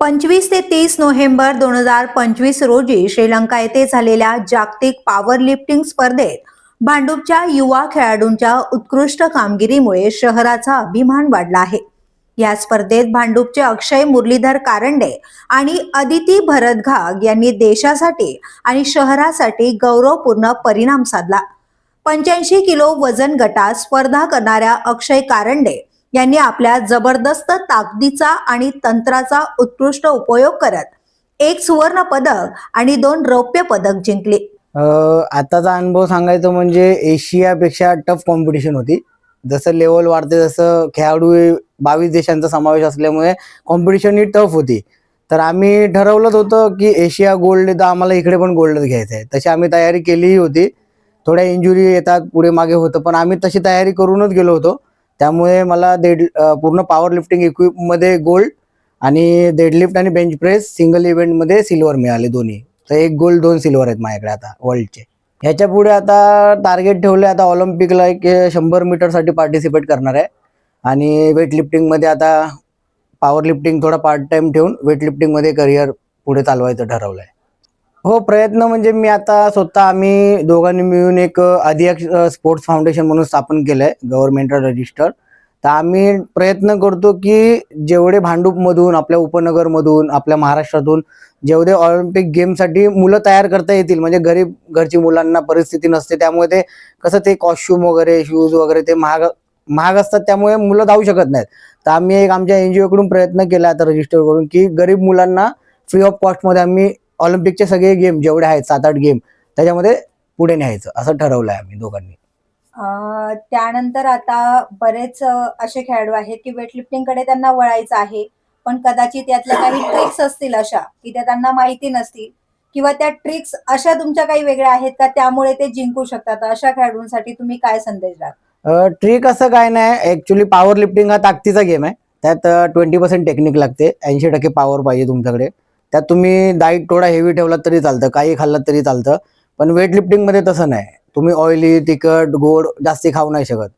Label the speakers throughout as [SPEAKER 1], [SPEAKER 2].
[SPEAKER 1] पंचवीस ते तीस नोव्हेंबर दोन हजार पंचवीस रोजी श्रीलंका येथे झालेल्या जागतिक पॉवर लिफ्टिंग स्पर्धेत भांडूपच्या युवा खेळाडूंच्या उत्कृष्ट कामगिरीमुळे शहराचा अभिमान वाढला आहे. या स्पर्धेत भांडूपचे अक्षय मुरलीधर कारंडे आणि अदिती भरत घाग यांनी देशासाठी आणि शहरासाठी गौरवपूर्ण परिणाम साधला. पंच्याऐंशी किलो वजन गटात स्पर्धा करणाऱ्या अक्षय कारंडे यांनी आपल्या जबरदस्त ताकदीचा आणि तंत्राचा उत्कृष्ट उपयोग करत एक सुवर्ण पदक आणि दोन रौप्य पदक जिंकले.
[SPEAKER 2] आताचा अनुभव सांगायचं म्हणजे एशियापेक्षा टफ कॉम्पिटिशन होती. जसं लेवल वाढते जसं खेळाडू बावीस देशांचा समावेश असल्यामुळे कॉम्पिटिशन ही टफ होती. तर आम्ही ठरवलंच होतं की एशिया गोल्ड तर आम्हाला इकडे पण गोल्डच घ्यायचं आहे. तशी आम्ही तयारी केलीही होती. थोड्या इंजुरी येतात पुढे मागे होतं पण आम्ही तशी तयारी करूनच गेलो होतो. त्यामुळे मला डेड पूर्ण पॉवर लिफ्टिंग इक्विपमध्ये गोल्ड आणि डेडलिफ्ट आणि बेंच प्रेस सिंगल इव्हेंटमध्ये सिल्वर मिळाले दोन्ही. तर एक गोल्ड दोन सिल्वर आहेत माझ्याकडे आता वर्ल्डचे ह्याच्या पुढे आता टार्गेट ठेवले आता ऑलिम्पिकला एक शंभर मीटरसाठी पार्टिसिपेट करणार आहे. आणि वेट लिफ्टिंगमध्ये आता पॉवर लिफ्टिंग थोडा पार्ट टाइम ठेवून वेट लिफ्टिंगमध्ये करिअर पुढे चालवायचं ठरवलं आहे हो प्रयत्न म्हणजे मी आता स्वतः आम्ही दोघांनी मिळून एक अधिक स्पोर्ट्स फाउंडेशन म्हणून स्थापन केलं आहे गव्हर्नमेंटल रजिस्टर. तर आम्ही प्रयत्न करतो की जेवढे भांडूपमधून आपल्या उपनगरमधून आपल्या महाराष्ट्रातून जेवढे ऑलिम्पिक गेमसाठी मुलं तयार करता येतील म्हणजे गरीब घरची मुलांना परिस्थिती नसते त्यामुळे ते कसं ते कॉस्ट्युम वगैरे शूज वगैरे ते महाग महाग असतात त्यामुळे मुलं जाऊ शकत नाहीत. तर आम्ही एक आमच्या एन जी ओकडून प्रयत्न केला आता रजिस्टर करून की गरीब मुलांना फ्री ऑफ कॉस्टमध्ये आम्ही ऑलिम्पिकचे सगळे गेम जेवढे आहेत सात आठ गेम त्याच्यामध्ये पुढे न्यायचं असं ठरवलं आहे आम्ही दोघांनी.
[SPEAKER 1] त्यानंतर आता बरेच असे खेळाडू आहेत की वेटलिफ्टिंगकडे त्यांना वळायचं आहे पण कदाचित यातल्या काही ट्रिक्स असतील अशा की त्या त्यांना माहिती नसतील किंवा त्या ट्रिक्स अशा तुमच्या काही वेगळ्या आहेत का त्यामुळे ते जिंकू शकतात? अशा खेळाडूंसाठी तुम्ही काय संदेश द्याल?
[SPEAKER 2] ट्रिक असं काय नाही ऍक्च्युली पॉवर लिफ्टिंग हा ताकदीचा गेम आहे त्यात ट्वेंटी पर्सेंट टेक्निक लागते ऐंशी टक्के पॉवर पाहिजे तुमच्याकडे. त्यात तुम्ही डाईट थोडा हेवी ठेवलात तरी चालतं काही खाल्लात तरी चालतं. पण वेट लिफ्टिंगमध्ये तसं नाही. तुम्ही ऑइली तिखट गोड जास्ती खाऊ नाही शकत.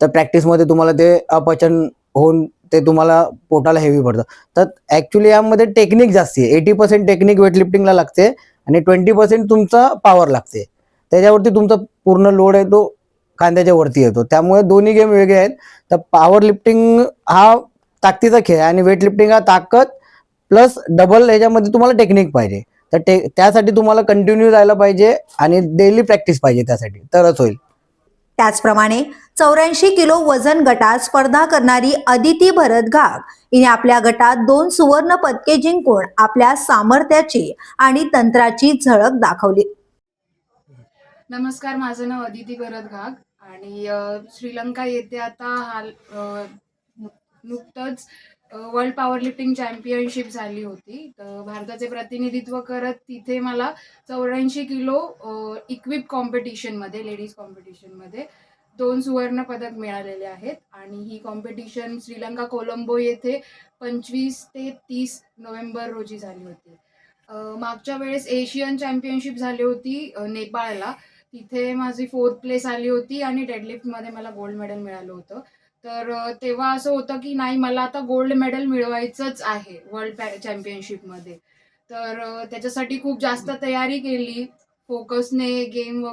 [SPEAKER 2] तर प्रॅक्टिसमध्ये तुम्हाला ते अपचन होऊन ते तुम्हाला पोटाला हेवी पडतं. तर ॲक्च्युली यामध्ये टेक्निक जास्ती आहे. एटी पर्सेंट टेक्निक वेट लिफ्टिंगला लागते आणि ट्वेंटी पर्सेंट तुमचा पॉवर लागते. त्याच्यावरती तुमचा पूर्ण लोड आहे तो कांद्याच्या वरती येतो. त्यामुळे दोन्ही गेम वेगळे आहेत. तर पॉवर लिफ्टिंग हा ताकदीचा खेळ आहे आणि वेट लिफ्टिंग हा ताकद प्लस डबल ह्याच्यामध्ये तुम्हाला टेक्निक पाहिजे. तर ते त्यासाठी तुम्हाला कंटिन्यू जायला पाहिजे आणि डेली प्रॅक्टिस पाहिजे त्यासाठी. तरच होईल.
[SPEAKER 1] त्याचप्रमाणे चौऱ्याऐंशी किलो वजन गटात स्पर्धा करणारी अदिती भरत घाग हिने आपल्या गटात दोन सुवर्ण पदके जिंकून आपल्या सामर्थ्याची आणि तंत्राची झळक दाखवली.
[SPEAKER 3] नमस्कार माझं नाव अदिती भरत घाग आणि श्रीलंका येथे आता हाल नुकतंच वर्ल्ड पॉवर लिफ्टिंग चॅम्पियनशिप झाली होती. तर भारताचे प्रतिनिधित्व करत तिथे मला चौऱ्याऐंशी किलो इक्विप कॉम्पिटिशनमध्ये लेडीज कॉम्पिटिशनमध्ये दोन सुवर्ण पदक मिळालेले आहेत. आणि ही कॉम्पिटिशन श्रीलंका कोलंबो येथे पंचवीस ते तीस नोव्हेंबर रोजी झाली होती. मागच्या वेळेस एशियन चॅम्पियनशिप झाली होती नेपाळला. तिथे माझी फोर्थ प्लेस आली होती आणि डेडलिफ्टमध्ये मला गोल्ड मेडल मिळालं होतं. तर तेव्हा असं होतं की नाही मला आता गोल्ड मेडल मिळवायचंच आहे वर्ल्ड चॅम्पियनशिप चॅम्पियनशिपमध्ये. तर त्याच्यासाठी खूप जास्त तयारी केली. फोकसने गेम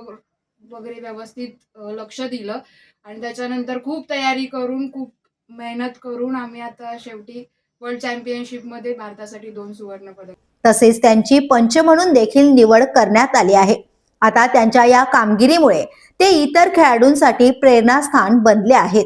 [SPEAKER 3] वगैरे व्यवस्थित लक्ष दिलं. आणि त्याच्यानंतर खूप तयारी करून खूप मेहनत करून आम्ही आता शेवटी वर्ल्ड चॅम्पियनशिपमध्ये भारतासाठी दोन सुवर्ण पदक
[SPEAKER 1] तसेच त्यांची पंच म्हणून देखील निवड करण्यात आली आहे. आता त्यांच्या या कामगिरीमुळे ते इतर खेळाडूंसाठी प्रेरणास्थान बनले आहेत.